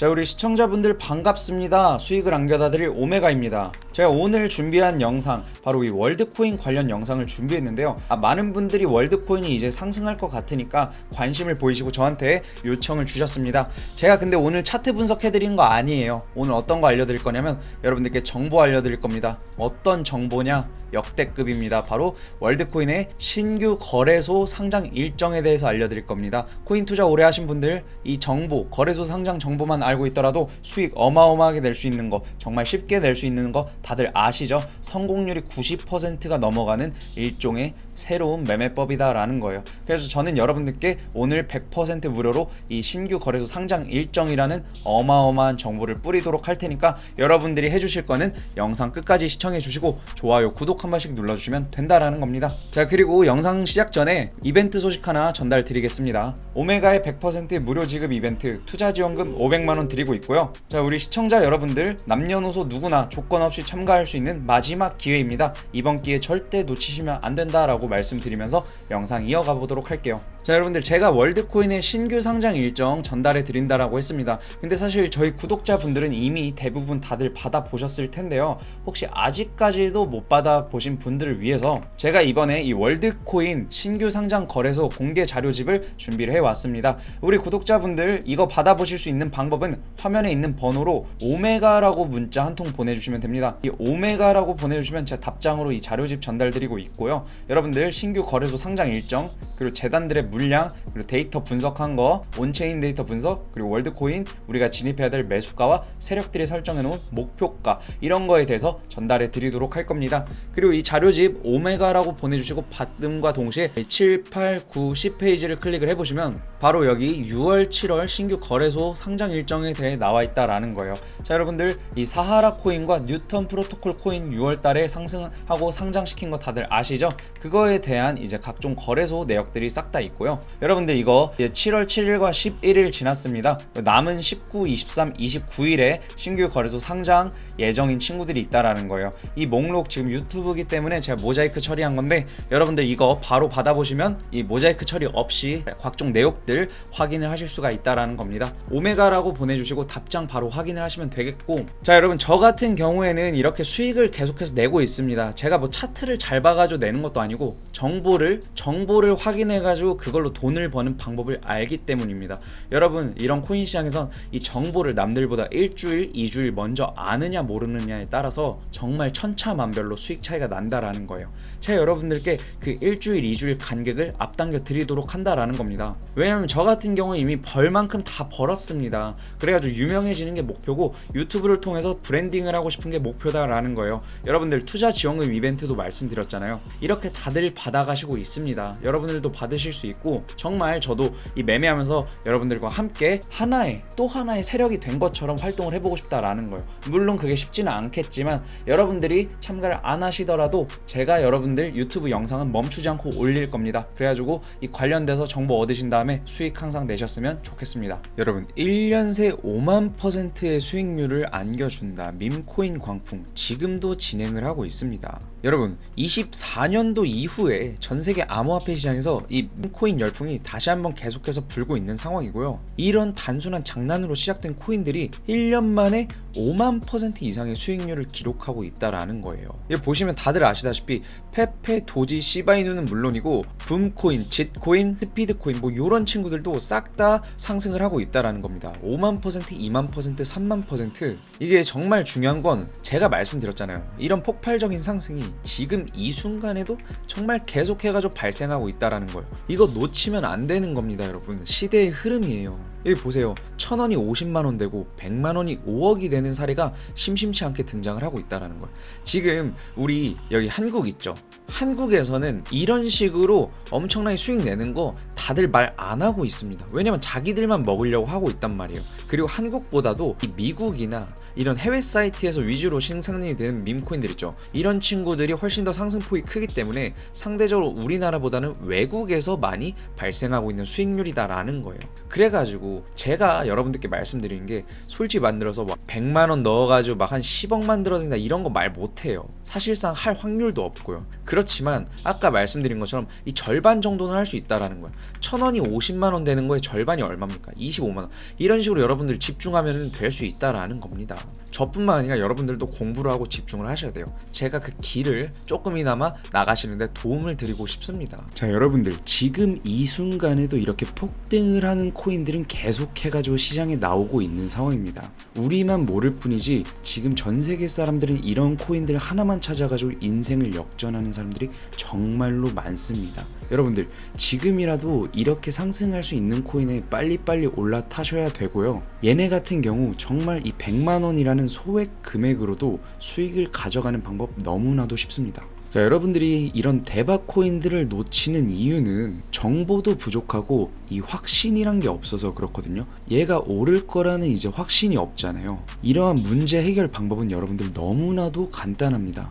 자 우리 시청자분들 반갑습니다. 수익을 안겨다 드릴 오메가입니다 제가 오늘 준비한 영상 바로 이 월드코인 관련 영상을 준비했는데요. 아, 많은 분들이 월드코인이 이제 상승할 것 같으니까 관심을 보이시고 저한테 요청을 주셨습니다. 제가 근데 오늘 차트 분석해 드리는 거 아니에요. 오늘 어떤 거 알려드릴 거냐면 여러분들께 정보 알려드릴 겁니다. 어떤 정보냐? 역대급입니다. 바로 월드코인의 신규 거래소 상장 일정에 대해서 알려드릴 겁니다. 코인 투자 오래 하신 분들 이 정보 거래소 상장 정보만 알고 있더라도 수익 어마어마하게 낼 수 있는 거 정말 쉽게 낼 수 있는 거 다들 아시죠? 성공률이 90%가 넘어가는 일종의 새로운 매매법이다라는 거예요. 그래서 저는 여러분들께 오늘 100% 무료로 이 신규 거래소 상장 일정이라는 어마어마한 정보를 뿌리도록 할 테니까 여러분들이 해주실 거는 영상 끝까지 시청해 주시고 좋아요, 구독 한 번씩 눌러주시면 된다라는 겁니다. 자 그리고 영상 시작 전에 이벤트 소식 하나 전달 드리겠습니다. 오메가의 100% 무료 지급 이벤트 투자 지원금 500만 원 드리고 있고요. 자 우리 시청자 여러분들 남녀노소 누구나 조건 없이 참가할 수 있는 마지막 기회입니다. 이번 기회 절대 놓치시면 안 된다라고 말씀드리면서 영상 이어가 보도록 할게요. 자 여러분들 제가 월드코인의 신규 상장 일정 전달해 드린다라고 했습니다. 근데 사실 저희 구독자분들은 이미 대부분 다들 받아 보셨을 텐데요. 혹시 아직까지도 못 받아 보신 분들을 위해서 제가 이번에 이 월드코인 신규 상장 거래소 공개 자료집을 준비를 해 왔습니다. 우리 구독자분들 이거 받아 보실 수 있는 방법은 화면에 있는 번호로 오메가라고 문자 한 통 보내주시면 됩니다. 이 오메가라고 보내주시면 제가 답장으로 이 자료집 전달 드리고 있고요. 여러분들 신규 거래소 상장 일정 그리고 재단들의 물량 그리고 데이터 분석한 거 온체인 데이터 분석 그리고 월드코인 우리가 진입해야 될 매수가와 세력들이 설정해 놓은 목표가 이런 거에 대해서 전달해 드리도록 할 겁니다. 그리고 이 자료집 오메가라고 보내주시고 받음과 동시에 7, 8, 9, 10페이지를 클릭을 해보시면 바로 여기 6월, 7월 신규 거래소 상장 일정에 대해 나와 있다라는 거예요. 자 여러분들 이 사하라 코인과 뉴턴 프로토콜 코인 6월 달에 상승하고 상장시킨 거 다들 아시죠? 그거에 대한 이제 각종 거래소 내역들이 싹 다 있고 요. 여러분들 이거 이제 7월 7일과 11일 지났습니다. 남은 19, 23, 29일에 신규 거래소 상장 예정인 친구들이 있다라는 거예요. 이 목록 지금 유튜브기 때문에 제가 모자이크 처리한 건데 여러분들 이거 바로 받아보시면 이 모자이크 처리 없이 각종 내역들 확인을 하실 수가 있다라는 겁니다. 오메가라고 보내주시고 답장 바로 확인을 하시면 되겠고 자 여러분 저 같은 경우에는 이렇게 수익을 계속해서 내고 있습니다. 제가 뭐 차트를 잘 봐가지고 내는 것도 아니고 정보를 정보를 확인해가지고 그 걸로 돈을 버는 방법을 알기 때문입니다. 여러분 이런 코인 시장에선 이 정보를 남들보다 일주일, 이주일 먼저 아느냐 모르느냐에 따라서 정말 천차만별로 수익 차이가 난다라는 거예요. 제가 여러분들께 그 일주일, 이주일 간격을 앞당겨 드리도록 한다라는 겁니다. 왜냐면 저 같은 경우 이미 벌만큼 다 벌었습니다. 그래가지고 유명해지는 게 목표고 유튜브를 통해서 브랜딩을 하고 싶은 게 목표다라는 거예요. 여러분들 투자 지원금 이벤트도 말씀드렸잖아요. 이렇게 다들 받아가시고 있습니다. 여러분들도 받으실 수 있고 정말 저도 이 매매하면서 여러분들과 함께 하나의 또 하나의 세력이 된 것처럼 활동을 해보고 싶다라는 거예요. 물론 그게 쉽지는 않겠지만 여러분들이 참가를 안 하시더라도 제가 여러분들 유튜브 영상은 멈추지 않고 올릴 겁니다. 그래가지고 이 관련돼서 정보 얻으신 다음에 수익 항상 내셨으면 좋겠습니다. 여러분 1년 새 5만 퍼센트의 수익률을 안겨준다 밈코인 광풍 지금도 진행을 하고 있습니다. 여러분 24년도 이후에 전 세계 암호화폐 시장에서 이 밈코인 열풍이 다시 한번 계속해서 불고 있는 상황이고요. 이런 단순한 장난으로 시작된 코인들이 1년 만에 5만 퍼센트 이상의 수익률을 기록하고 있다라는 거예요. 이거 보시면 다들 아시다시피 페페, 도지, 시바이누는 물론이고 붐코인, 짓코인, 스피드코인 뭐 이런 친구들도 싹 다 상승을 하고 있다라는 겁니다. 5만 퍼센트, 2만 퍼센트, 3만 퍼센트 이게 정말 중요한 건 제가 말씀드렸잖아요. 이런 폭발적인 상승이 지금 이 순간에도 정말 계속해가지고 발생하고 있다라는 거예요. 이거 놓치면 안 되는 겁니다, 여러분. 시대의 흐름이에요. 여기 보세요. 천 원이 50만 원 되고 100만 원이 5억이 되는 사례가 심심치 않게 등장을 하고 있다라는 거예요. 지금 우리 여기 한국 있죠. 한국에서는 이런 식으로 엄청나게 수익 내는 거 다들 말 안 하고 있습니다. 왜냐면 자기들만 먹으려고 하고 있단 말이에요. 그리고 한국보다도 이 미국이나 이런 해외 사이트에서 위주로 생산이 되는 밈코인들 있죠. 이런 친구들이 훨씬 더 상승폭이 크기 때문에 상대적으로 우리나라보다는 외국에서 많이 발생하고 있는 수익률이다라는 거예요. 그래가지고 제가 여러분들께 말씀드리는 게 솔직히 만들어서 막 100만 원 넣어가지고 막 한 10억 만들어낸다 이런 거 말 못해요. 사실상 할 확률도 없고요. 그렇지만 아까 말씀드린 것처럼 이 절반 정도는 할 수 있다라는 거야. 천 원이 50만 원 되는 거에 절반이 얼마입니까? 25만 원. 이런 식으로 여러분들이 집중하면 될 수 있다라는 겁니다. 저뿐만 아니라 여러분들도 공부를 하고 집중을 하셔야 돼요. 제가 그 길을 조금이나마 나가시는데 도움을 드리고 싶습니다. 자, 여러분들 지금 이 순간에도 이렇게 폭등을 하는 코인들은 계속 해가지고 시장에 나오고 있는 상황입니다. 우리만 모를 뿐이지 지금 전 세계 사람들은 이런 코인들 하나만 찾아가지고 인생을 역전하는 사람들이 정말로 많습니다. 여러분들 지금이라도 이렇게 상승할 수 있는 코인에 빨리빨리 올라타셔야 되고요. 얘네 같은 경우 정말 이 100만 원이라는 소액 금액으로도 수익을 가져가는 방법 너무나도 쉽습니다. 자, 여러분들이 이런 대박 코인들을 놓치는 이유는 정보도 부족하고 이 확신이란 게 없어서 그렇거든요. 얘가 오를 거라는 이제 확신이 없잖아요. 이러한 문제 해결 방법은 여러분들 너무나도 간단합니다.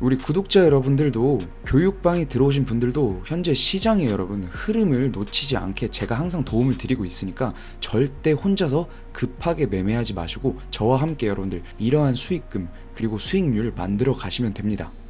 우리 구독자 여러분들도 교육방에 들어오신 분들도 현재 시장의 여러분 흐름을 놓치지 않게 제가 항상 도움을 드리고 있으니까 절대 혼자서 급하게 매매하지 마시고 저와 함께 여러분들 이러한 수익금 그리고 수익률 만들어 가시면 됩니다.